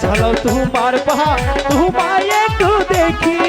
ছলো তোমার পাহা তোমায় একটু দেখি।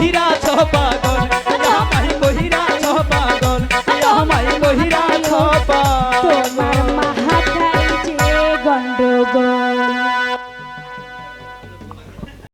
হীরা চপা